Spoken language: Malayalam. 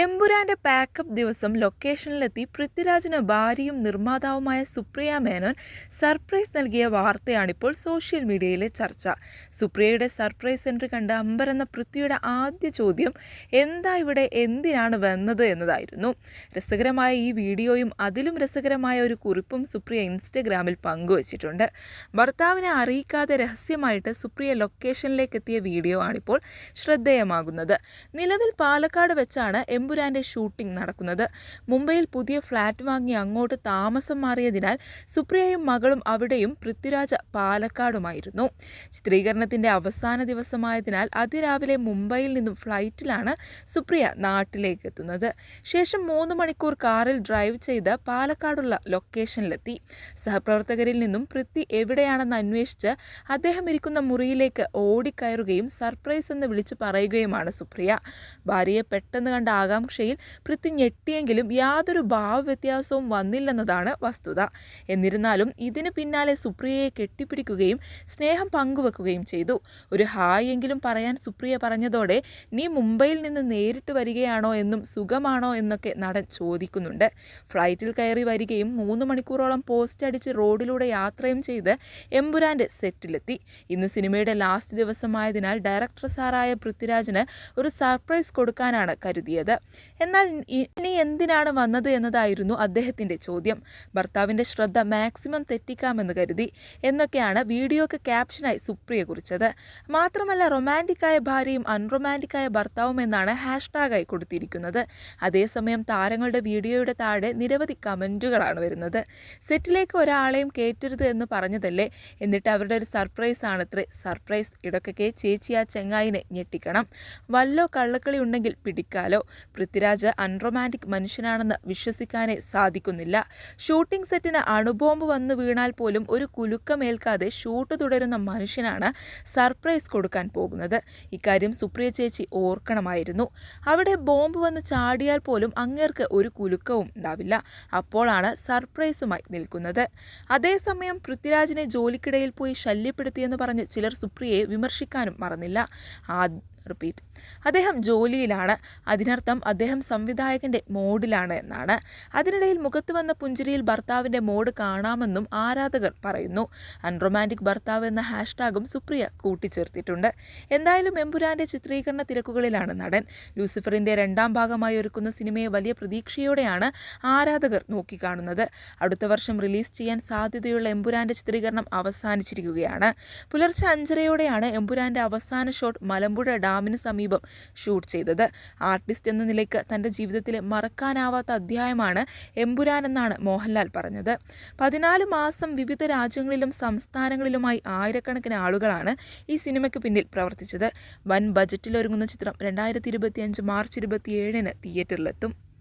എമ്പുരാന്റെ പാക്കപ്പ് ദിവസം ലൊക്കേഷനിലെത്തി പൃഥ്വിരാജിന് ഭാര്യയും നിർമ്മാതാവുമായ സുപ്രിയ മേനോൻ സർപ്രൈസ് നൽകിയ വാർത്തയാണിപ്പോൾ സോഷ്യൽ മീഡിയയിലെ ചർച്ച. സുപ്രിയയുടെ സർപ്രൈസ് എൻട്രി കണ്ട അമ്പരെന്ന പൃഥ്വിയുടെ ആദ്യ ചോദ്യം എന്താ ഇവിടെ? എന്തിനാണ് വന്നത്? എന്നതായിരുന്നു. രസകരമായ ഈ വീഡിയോയും അതിലും രസകരമായ ഒരു കുറിപ്പും സുപ്രിയ ഇൻസ്റ്റഗ്രാമിൽ പങ്കുവച്ചിട്ടുണ്ട്. ഭർത്താവിനെ അറിയിക്കാതെ രഹസ്യമായിട്ട് സുപ്രിയ ലൊക്കേഷനിലേക്ക് എത്തിയ വീഡിയോ ആണിപ്പോൾ ശ്രദ്ധേയമാകുന്നത്. നിലവിൽ പാലക്കാട് വെച്ചാണ് എമ്പുരാന്റെ ഷൂട്ടിംഗ് നടക്കുന്നത്. മുംബൈയിൽ പുതിയ ഫ്ലാറ്റ് വാങ്ങി അങ്ങോട്ട് താമസം മാറിയതിനാൽ സുപ്രിയയും മകളും അവിടെയും പൃഥ്വിരാജ് പാലക്കാടുമായിരുന്നു. ചിത്രീകരണത്തിന്റെ അവസാന ദിവസമായതിനാൽ അതിരാവിലെ മുംബൈയിൽ നിന്നും ഫ്ലൈറ്റിലാണ് സുപ്രിയ നാട്ടിലേക്ക് എത്തുന്നത്. ശേഷം മൂന്ന് മണിക്കൂർ കാറിൽ ഡ്രൈവ് ചെയ്ത് പാലക്കാടുള്ള ലൊക്കേഷനിലെത്തി. സഹപ്രവർത്തകരിൽ നിന്നും പൃഥ്വി എവിടെയാണെന്ന് അന്വേഷിച്ച് അദ്ദേഹം ഇരിക്കുന്ന മുറിയിലേക്ക് ഓടിക്കയറുകയും സർപ്രൈസ് എന്ന് വിളിച്ചു പറയുകയുമാണ് സുപ്രിയ. ഭാര്യയെ പെട്ടെന്ന് കണ്ട ആകാംക്ഷയിൽ പൃഥ്വി ഞെട്ടിയെങ്കിലും യാതൊരു ഭാവവ്യത്യാസവും വന്നില്ലെന്നതാണ് വസ്തുത. എന്നിരുന്നാലും ഇതിന് പിന്നാലെ സുപ്രിയയെ കെട്ടിപ്പിടിക്കുകയും സ്നേഹം പങ്കുവെക്കുകയും ചെയ്തു. ഒരു ഹായ് എങ്കിലും പറയാൻ സുപ്രിയ പറഞ്ഞതോടെ നീ മുംബൈയിൽ നിന്ന് നേരിട്ട് വരികയാണോ എന്നും സുഖമാണോ എന്നൊക്കെ നടൻ ചോദിക്കുന്നുണ്ട്. ഫ്ലൈറ്റിൽ കയറി വരികയും മൂന്ന് മണിക്കൂറോളം പോസ്റ്റ് അടിച്ച് റോഡിലൂടെ യാത്രയും ചെയ്ത് എമ്പുരാന്റെ സെറ്റിലെത്തി. ഇന്ന് സിനിമയുടെ ലാസ്റ്റ് ദിവസമായതിനാൽ ഡയറക്ടർ സാറായ പൃഥ്വിരാജിന് ഒരു സർപ്രൈസ് കൊടുക്കാനാണ് കരുതിയത്. എന്നാൽ ഇനി എന്തിനാണ് വന്നത് എന്നതായിരുന്നു അദ്ദേഹത്തിന്റെ ചോദ്യം. ഭർത്താവിന്റെ ശ്രദ്ധ മാക്സിമം തെറ്റിക്കാമെന്ന് കരുതി എന്നൊക്കെയാണ് വീഡിയോക്ക് ക്യാപ്ഷനായി സുപ്രിയ കുറിച്ചത്. മാത്രമല്ല റൊമാന്റിക്കായ ഭാര്യയും അൺറൊമാന്റിക്കായ ഭർത്താവും എന്നാണ് ഹാഷ്ടാഗായി കൊടുത്തിരിക്കുന്നത്. അതേസമയം താരങ്ങളുടെ വീഡിയോയുടെ താഴെ നിരവധി കമന്റുകളാണ് വരുന്നത്. സെറ്റിലേക്ക് ഒരാളെയും കയറ്റരുത് എന്ന് പറഞ്ഞതല്ലേ? എന്നിട്ട് അവരുടെ ഒരു സർപ്രൈസ് ആണത്രേ സർപ്രൈസ് ഇടയ്ക്കൊക്കെ ചേച്ചി ആ ചെങ്ങായിനെ ഞെട്ടിക്കണം. വല്ലോ കള്ളക്കളി ഉണ്ടെങ്കിൽ പിടിക്കാലോ. പൃഥ്വിരാജ് അൺറൊമാന്റിക് മനുഷ്യനാണെന്ന് വിശ്വസിക്കാനേ സാധിക്കുന്നില്ല. ഷൂട്ടിംഗ് സെറ്റിന് അണുബോംബ് വന്നു വീണാൽ പോലും ഒരു കുലുക്കമേൽക്കാതെ ഷൂട്ട് തുടരുന്ന മനുഷ്യനാണ് സർപ്രൈസ് കൊടുക്കാൻ പോകുന്നത്. ഇക്കാര്യം സുപ്രിയ ചേച്ചി ഓർക്കണമായിരുന്നു. അവിടെ ബോംബ് വന്ന് ചാടിയാൽ പോലും അങ്ങേർക്ക് ഒരു കുലുക്കവും ഉണ്ടാവില്ല. അപ്പോഴാണ് സർപ്രൈസുമായി നിൽക്കുന്നത്. അതേസമയം പൃഥ്വിരാജിനെ ജോലിക്കിടയിൽ പോയി ശല്യപ്പെടുത്തിയെന്ന് പറഞ്ഞ് ചിലർ സുപ്രിയയെ വിമർശിക്കാനും മറന്നില്ല. റിപ്പീറ്റ്. അദ്ദേഹം ജോലിയിലാണ്. അതിനർത്ഥം അദ്ദേഹം സംവിധായകന്റെ മോഡിലാണ് എന്നാണ്. അതിനിടയിൽ മുഖത്ത് വന്ന പുഞ്ചിരിയിൽ ഭർത്താവിന്റെ മോഡ് കാണാമെന്നും ആരാധകർ പറയുന്നു. അൺറൊമാന്റിക് ഭർത്താവ് എന്ന ഹാഷ്ടാഗും സുപ്രിയ കൂട്ടിച്ചേർത്തിട്ടുണ്ട്. എന്തായാലും എമ്പുരാന്റെ ചിത്രീകരണ തിരക്കുകളിലാണ് നടൻ. ലൂസിഫറിന്റെ രണ്ടാം ഭാഗമായി ഒരുക്കുന്ന സിനിമയെ വലിയ പ്രതീക്ഷയോടെയാണ് ആരാധകർ നോക്കിക്കാണുന്നത്. അടുത്ത വർഷം റിലീസ് ചെയ്യാൻ സാധ്യതയുള്ള എമ്പുരാന്റെ ചിത്രീകരണം അവസാനിച്ചിരിക്കുകയാണ്. പുലർച്ചെ അഞ്ചരയോടെയാണ് എമ്പുരാന്റെ അവസാന ഷോട്ട് മലമ്പുഴ ഡാമിന് സമീപം ഷൂട്ട് ചെയ്തത്. ആർട്ടിസ്റ്റ് എന്ന നിലയ്ക്ക് തന്റെ ജീവിതത്തിലെ മറക്കാനാവാത്ത അധ്യായമാണ് എമ്പുരാൻ എന്നാണ് മോഹൻലാൽ പറഞ്ഞത്. പതിനാല് മാസം വിവിധ രാജ്യങ്ങളിലും സംസ്ഥാനങ്ങളിലുമായി ആയിരക്കണക്കിന് ആളുകളാണ് ഈ സിനിമയ്ക്ക് പിന്നിൽ പ്രവർത്തിച്ചത്. വൻ ബജറ്റിൽ ഒരുങ്ങുന്ന ചിത്രം രണ്ടായിരത്തി ഇരുപത്തിയഞ്ച് മാർച്ച് ഇരുപത്തിയേഴിന് തിയേറ്ററിലെത്തും.